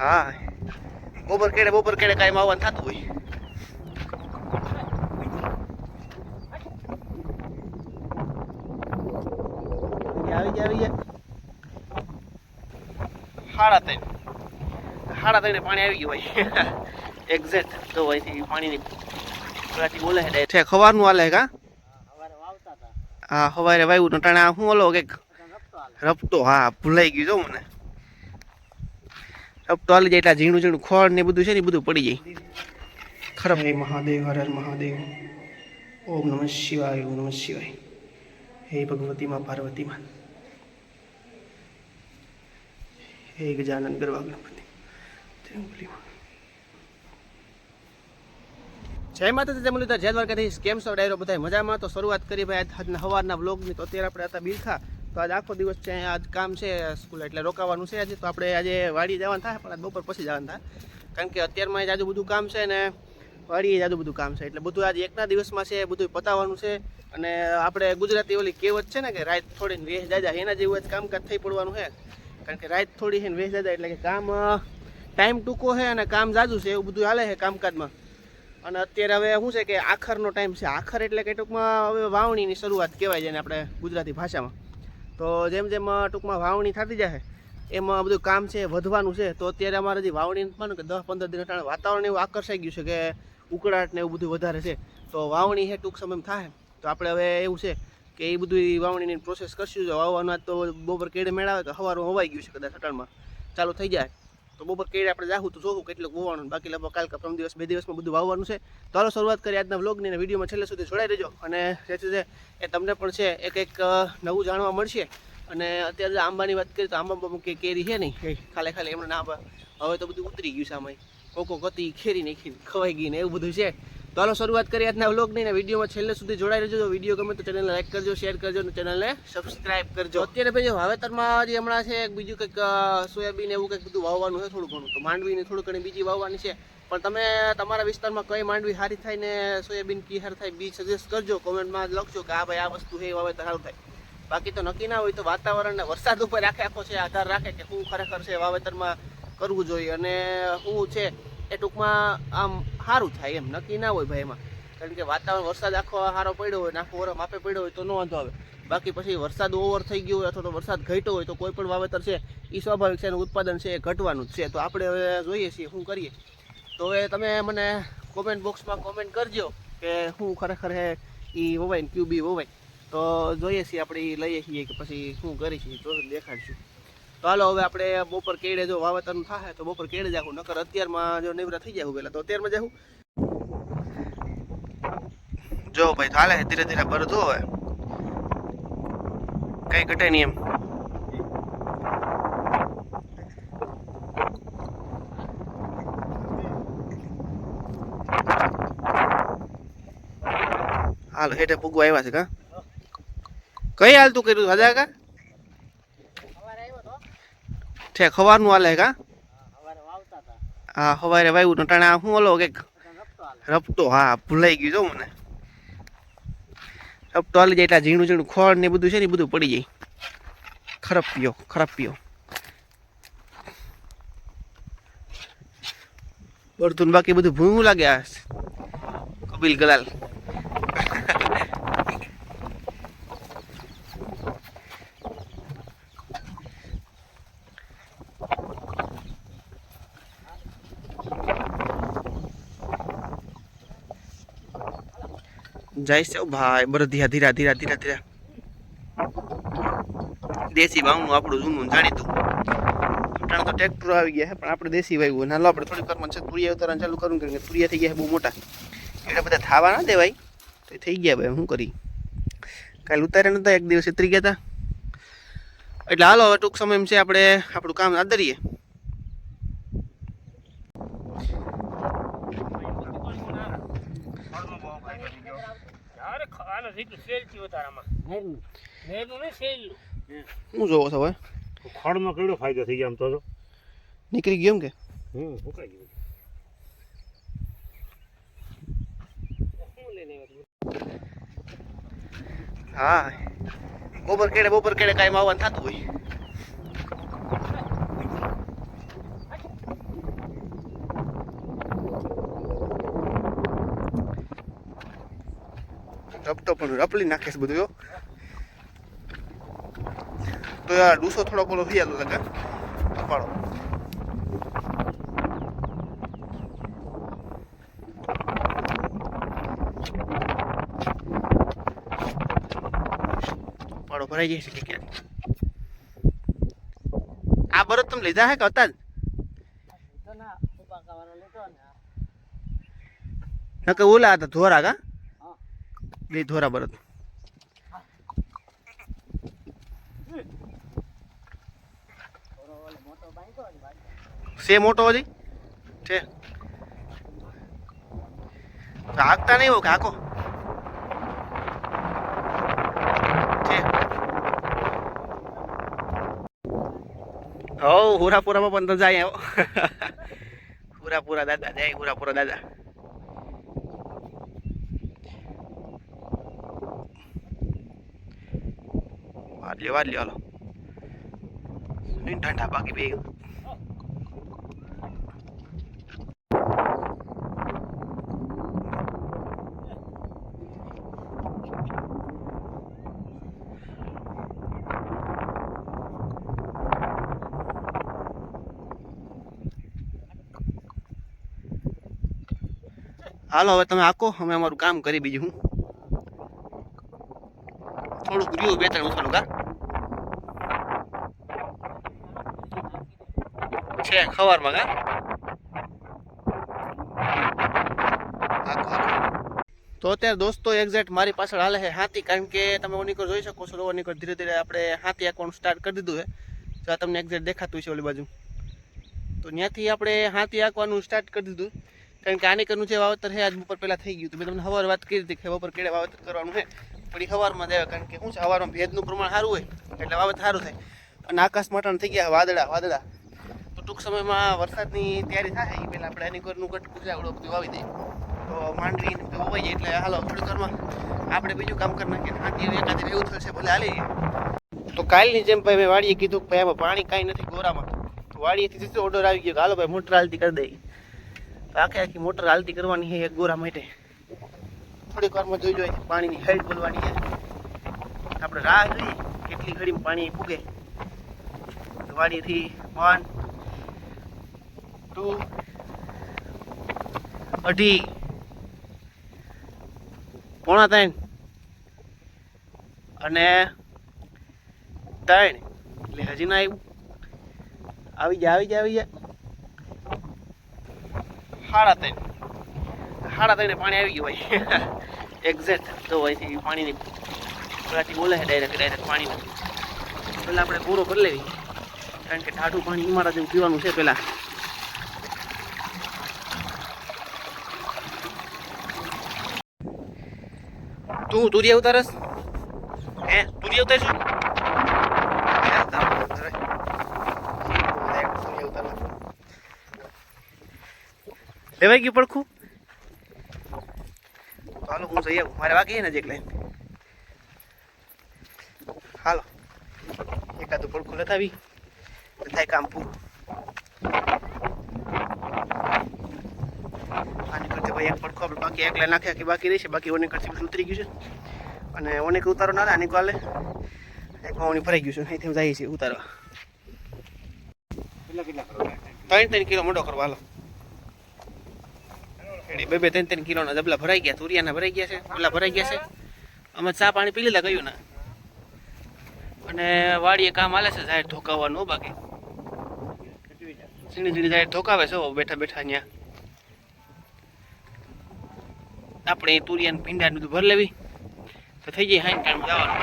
હા. બપોર કેડે બપોર કેડે કાંઈ આવવાનું થતું હોય. આવી ગયા આવી ગયા. સાડા ત્રણ. સાડા ત્રણે પાણી આવી ગયું હોય. એક્ઝેક્ટ તો અહીંથી પાણીની પેલાથી બોલે છે છે ખવારનું હાલે કા હા? સવારે વાયુ નટાણા શું ઓલો કંઈક રપટો હા ભૂલાઈ ગયું જો મને. રપટો જાય એટલે ઝીણું ઝીણું ખોળ ને બધું છે ને બધું પડી જાય. ખરાબ. હે મહાદેવ હર હર મહાદેવ. ઓમ નમઃ શિવાય ઓમ નમઃ શિવાય. હે ભગવતી માં પાર્વતી માં હે ગજાનંદ ગરવા ગણપતિ. જય જય માતાજી જય મુરલીધર. જય દ્વારકાધીશ. કેમ છો ડાયરો બધા મજામાં? તો શરૂઆત કરી ભાઈ આજ આજના સવારના બ્લોગની તો અત્યારે આપણે હતા બિલખા તો આજ આખો દિવસ છે, આજ કામ છે સ્કૂલ, એટલે રોકાવાનું છે આજે. તો આપણે આજે વાડી જવાનું થાય, પણ આજ બપોર પછી જવાનું થાય. કારણ કે અત્યારમાં જ આજુ બધું કામ છે ને વાડીએ જ બધું કામ છે. એટલે બધું આજ એકના દિવસમાં છે બધું પતાવવાનું છે. અને આપણે ગુજરાતી ઓલી કહેવત છે ને કે રાત થોડીને વેહ જાજા, એના જેવું જ કામકાજ થઈ પડવાનું છે. કારણ કે રાત થોડી છે ને વેહ જાજા, એટલે કે કામ ટાઈમ ટૂંકો છે અને કામ જાજુ છે, એવું બધું હાલે છે કામકાજમાં. અને અત્યારે હવે શું છે કે આખરનો ટાઈમ છે. આખર એટલે કે ટૂંકમાં હવે વાવણીની શરૂઆત કહેવાય છે આપણે ગુજરાતી ભાષામાં. તો જેમ જેમ ટૂંકમાં વાવણી થતી જાય, એમાં બધું કામ છે, વધવાનું છે, તો અત્યારે અમારે જે વાવણી માનો કે દસ પંદર દિન અટાણે વાતાવરણ એવું આકર્ષાઈ ગયું છે કે ઉકળાટ ને એવું બધું વધારે છે. તો વાવણી છે ટૂંક સમયમાં થાય. તો આપણે હવે એવું છે કે એ બધું વાવણીની પ્રોસેસ કરશું. જો વાવવાનું તો બપોર કેડે મેળાવે તો સવારમાં હોવાઈ ગયું છે કદાચ અટાણમાં. ચાલુ થઈ જાય. તો બપોર કેરી આપણે જાહું તો જોવું કેટલું વવાણું બાકી લગભગ કાલ ત્રણ દિવસ બે દિવસમાં બધું વાવવાનું છે. તો હાલો શરૂઆત કરીએ આજના બ્લોગની અને વિડીયોમાં છેલ્લે સુધી જોડાઈ રહેજો. અને જેથી છે એ તમને પણ છે એક એક નવું જાણવા મળશે. અને અત્યારે આંબાની વાત કરીએ તો આંબામાં કે કેરી છે નહીં. ખાલી ખાલી એમણે ના હવે તો બધું ઉતરી ગયું છે આમાં કોકો કતી ખેરી નાખી ખવાઈ ગઈ ને એવું બધું છે. તો ચાલો શરૂઆત કરીએ આજના વ્લોગની ને વિડીયોમાં છેલ્લે સુધી જોડાઈ રહેજો. વીડિયો ગમે તો ચેનલને લાઈક કરજો શેર કરજો અને ચેનલને સબસ્ક્રાઇબ કરજો. અત્યારે ભાઈ વાવેતરમાં જે હમણાં છે બીજું કંઈક સોયાબીન એવું કંઈક બધું વાવવાનું છે, થોડું ઘણું. તો માંડવીને થોડું ઘણી બીજી વાવવાની છે. પણ તમે તમારા વિસ્તારમાં કઈ માંડવી સારી થાય ને સોયાબીન કી હાર થાય, બી સજેસ્ટ કરજો કોમેન્ટમાં લખજો કે આ ભાઈ આ વસ્તુ છે વાવેતર સારું થાય. બાકી તો નક્કી ના હોય તો વાતાવરણ વરસાદ ઉપર રાખે આખો છે, આધાર રાખે કે શું ખરેખર છે, વાવેતરમાં કરવું જોઈએ. અને શું છે એ ટૂંકમાં આમ સારું થાય એમ, નક્કી ના હોય ભાઈ એમાં. કારણ કે વાતાવરણ, વરસાદ આખો સારો પડ્યો હોય આખો ઓરમ માપે પડ્યો હોય તો ન વાંધો આવે. બાકી પછી વરસાદ ઓવર થઈ ગયો હોય અથવા તો વરસાદ ઘટ્યો હોય તો કોઈ પણ વાવેતર છે એ સ્વાભાવિક છે એનું ઉત્પાદન છે એ ઘટવાનું જ છે. તો આપણે હવે જોઈએ છીએ શું કરીએ. તો હવે તમે મને કોમેન્ટ બોક્સમાં કોમેન્ટ કરજો કે શું ખરેખર હે એ વવાય ને ક્યુબી વવાય તો જોઈએ છીએ આપણે લઈએ છીએ કે પછી શું કરી છીએ તો દેખાડશું. તો હાલો, હવે આપણે બપોર કેળે જો વાવેતરનું થાય તો બપોર કેળે જાવું નકર અત્યારમાં જો નિવરા થઈ જાય પહેલાં તો અત્યારમાં જાવું જો ભાઈ ચાલે ધીરે ધીરે ભરતો હવે. કઈ ઘટે નહીં એમ. હાલ, હેઠે પૂગવા આવ્યા છે કા? કઈ હાલ તું કર્યું હજા કા? છે ખવારનું હાલે કા? હા સવારે વાયુ આ શું ઓલો કંઈક રપટો હા ભૂલાઈ ગયું જો મને. રપટો હાલી જાય એટલે ઝીણું ઝીણું ખોળ ને બધું છે ને બધું પડી જાય. ખરાબ પીઓ ખરાબ પીઓ બળતું બાકી બધું ભૂંગું લાગે કપિલ ગલાલ. જાય છે. ભાઈ, બરો ધીરા ધીરા ધીરા ધીરા ધીરા. દેશી વાવનું આપણું જૂનું જાણીતું અટાણે તો ટ્રેક્ટર આવી ગયા છે, પણ આપણે દેશી વાવ્યું. નાલો આપણે થોડી કરવાનું છે, તુરિયા ઉતારવાનું ચાલુ કરું કારણ કે તુરિયા થઈ ગયા બહુ મોટા. એટલે બધા થાવા ના દેવાય. તો થઈ ગયા ભાઈ શું કરી? કાલે ઉતાર્યા નતા, એક દિવસ ઉતરી ગયા હતા એટલે હાલો, હવે ટૂંક સમયમાં છે, આપણે આપણું કામ આદરીએ. અરે આનો જેટલું સેલ થયું વધારામાં નેરનું. નહીં સેલ શું જોવો છો હવે ખડમાં કેવડો ફાયદો થઈ ગયો આમ તો નીકળી ગયો એમ કે? હમ ગયું. હા બપોર કેડે બપોર કેડે કાંઈ આવવાનું થતું હોય. રપટો રપલી નાખે છે બધું જો તો યાર ડૂસો થોડો બોલો થઈ જતો લગા. અપાડો. પાડો ભરાઈ જાય છે કે ક્યાં? આ બરોબર તમે લીધા હે કે હતા જ? નકે ઓલા હતા ધોરા કા? હા. લે, ધોરા બાંધો સે મોટો હજી? છે. કાકતા નહીં હોય કાકો હો હુરાપુરામાં પણ તો જાય આવો. પૂરા પૂરા દાદા, જાય પૂરા પૂરા દાદા. વાર લ્યો હાલો. ઠંડા બાકી બે હાલો, હવે તમે આખો અમે અમારું કામ કરી બીજું હું. થોડુંક રહ્યું બે ત્રણ ઉથાલું કા? છે ખવારમાં, કા. તો અત્યારે દોસ્તો એક્ઝેક્ટ મારી પાછળ હાલે છે હાથી, કારણ કે તમે ઓનીકોર જોઈ શકો છો ઓનીકોર ધીરે ધીરે આપણે હાથી આંકવાનું સ્ટાર્ટ કરી દીધું છે. જો આ તમને એક્ઝેક્ટ દેખાતું છે ઓલી બાજુ. તો ત્યાંથી આપણે હાથી આંકવાનું સ્ટાર્ટ કરી દીધું. કારણ કે આની કરનું જે વાવતર છે, આજ બપોર પહેલાં થઈ ગયું તો મેં તમને સવાર વાત કરી હતી કે બપોર કેળે વાવતર કરવાનું છે. પણ એ સવારમાં દેવા કારણ કે શું છે, હવારમાં ભેજનું પ્રમાણ સારું હોય, એટલે વાવતર સારું થાય. અને આકાશ મટાણ થઈ ગયા, વાદળા વાદળા. તો ટૂંક સમયમાં વરસાદની તૈયારી થાય એ પહેલાં આપણે એની ઘરનું કટ ગુજરાવડો બધું વાવી દઈએ. તો માંડવી ને બધું જાય એટલે હાલો થોડી ઘરમાં આપણે બીજું કામ કરી નાખીએ. હાથી એકાદી એવું થશે ભલે હાલી તો કાલની જેમ ભાઈ મેં વાડીએ કીધું કે ભાઈ આમાં પાણી કાંઈ નથી ગોરામાં. તો વાડીએથી સીધો ઓર્ડર આવી ગયો હાલો ભાઈ મોટર હાલતી કરી દઈએ. તો આખે આખી મોટર હાલતી કરવાની છે એક ગોરા માટે. થોડીક વારમાં જોઈ જોઈએ પાણીની હેડ બોલવાની છે. આપણે રાહ જોઈએ, કેટલી ઘડીમાં પાણી પૂગે. તો વાડીએથી વન ટુ અઢી. પોણા ત્રણ. અને ત્રણ. એટલે હજી ના આવ્યું આવી ગયા આવી ગયા આવી ગયા સાડા ત્રણ. સાડા ત્રણે પાણી આવી ગયું ભાઈ. એક્ઝેક્ટ તો અહીંથી પાણીની પેલાથી બોલે છે ડાયરેક્ટ ડાયરેક્ટ પાણીમાં. પહેલાં આપણે પૂરો કરી લેવી. કારણ કે ટાઢું પાણી ઇમારા જેવું પીવાનું છે પહેલાં. તું તુરિયા ઉતારસ હે? તુરિયા ઉતારશું લેવાઈ ગયું પડખું. ચાલો હું જઈ આવું. મારે વાગી નજીક લઈને હાલો. એકાદું પડખું લતાવી થાય કામ પૂરું આની કરતી ભાઈ એક પડખો આપણે બાકી એકલા નાખ્યા કે બાકી રહેશે? બાકી ઓની કરતી બધું ઉતરી ગયું છે. અને ઓને ઉતારો ના આની કાલે એક ઓની ભરાઈ ગયું છે. અહીંથી જાય છે ઉતારવા. ત્રણ ત્રણ કિલો મોટો કરવા હાલો. બે બે ત્રણ ત્રણ કિલોના જબલા ભરાઈ ગયા તુરિયાના ભરાઈ ગયા છે. ઓલા ભરાઈ ગયા છે. અમે ચા પાણી પી લીધા ગયું ને. અને વાડીએ કામ હાલે છે જાહેર ધોકાવવાનું બાકી. ઝીણી ઝીણી જાહેર ધોકાવે છે બેઠા બેઠા અહીંયા આપણે તુરિયાને ભીંડા બધું ભરી લેવી. તો થઈ જાય હાઈ ટાઈમ જવાનું.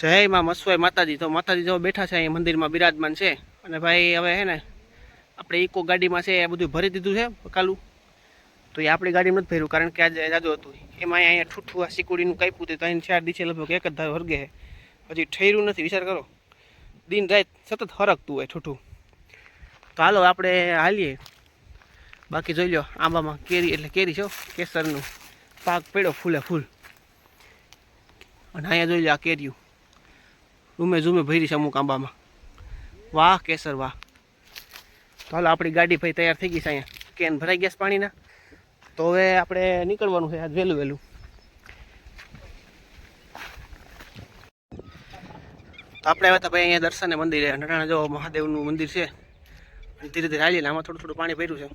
જય માં મસવાઈ માતાજી. તો માતાજી જો બેઠા છે અહીંયા મંદિરમાં, બિરાજમાન છે. અને ભાઈ હવે હે ને, આપણે ઇકો ગાડીમાં છે, એ બધું ભરી દીધું છે કાલું તો એ આપણી ગાડીમાં નથી ભર્યું, કારણ કે આજે જાદુ હતું. એમાં અહીંયા ઠૂઠું આ સિકુડીનું કાપ્યું હતું અહીં ચાર દિવસે લગભગ એક જ વર્ગે છે. હજી ઠર્યું નથી, વિચાર કરો. દિન રાત સતત હરકતું હોય ઠૂઠું. તો હાલો આપણે હાલીએ. બાકી જોઈ લો, આંબામાં કેરી, એટલે કેરી છો કેસરનું. પાક પડ્યો ફૂલે ફૂલ. અને અહીંયા જોઈ લો આ કેરીયું રૂમે ઝૂમે ભરી છે અમુક આંબામાં. વાહ, કેસર વાહ. તો હાલ, આપણી ગાડી ભાઈ તૈયાર થઈ ગઈ છે અહીંયા. કેન ભરાઈ ગયા પાણીના. તો હવે આપણે નીકળવાનું છે આજ વહેલું વહેલું. આપણે આવ્યા હતા ભાઈ અહીંયા દર્શને મંદિરે. નટાણા જો મહાદેવનું મંદિર છે. ધીરે ધીરે હાલીને આમાં થોડું થોડું પાણી ભર્યું છે.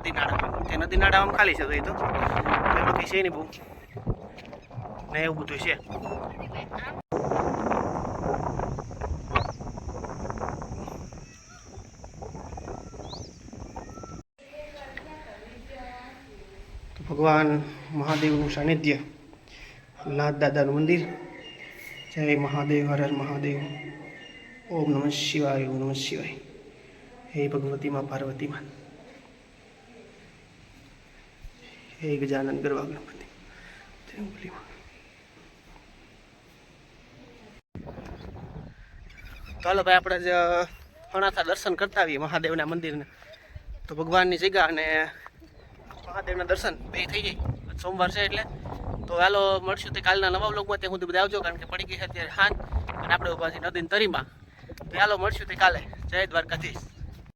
નદી નાળામાં તે નદી નાળામાં ખાલી છે તો એ તો. એમાં છે નહીં બહુ. ને એવું બધું છે. ભગવાન મહાદેવનું સાનિધ્ય, નાથ દાદાનું મંદિર. જય મહાદેવ, હર હર મહાદેવ. ઓમ નમઃ શિવાય, ઓમ નમઃ શિવાય. હે ભગવતી માં પાર્વતી માં. હે ગજાનંદ ગરવા ગણપતિ. જય માં. ચાલો ભાઈ આપણે જ અનાથા દર્શન કરતા આવીએ મહાદેવના મંદિરને. તો ભગવાનની જગ્યા અને મહાદેવના દર્શન બે થઈ જાય સોમવાર છે એટલે. તો હાલો, મળશું તે કાલના નવા બ્લોગમાં ત્યાં સુધી બધા આવજો, કારણ કે પડી ગઈ છે અત્યારે હાથ અને આપણે ઊભા છીએ નદીની તરીમાં તો હાલો, મળશું તે કાલે. જય દ્વારકાધીશ.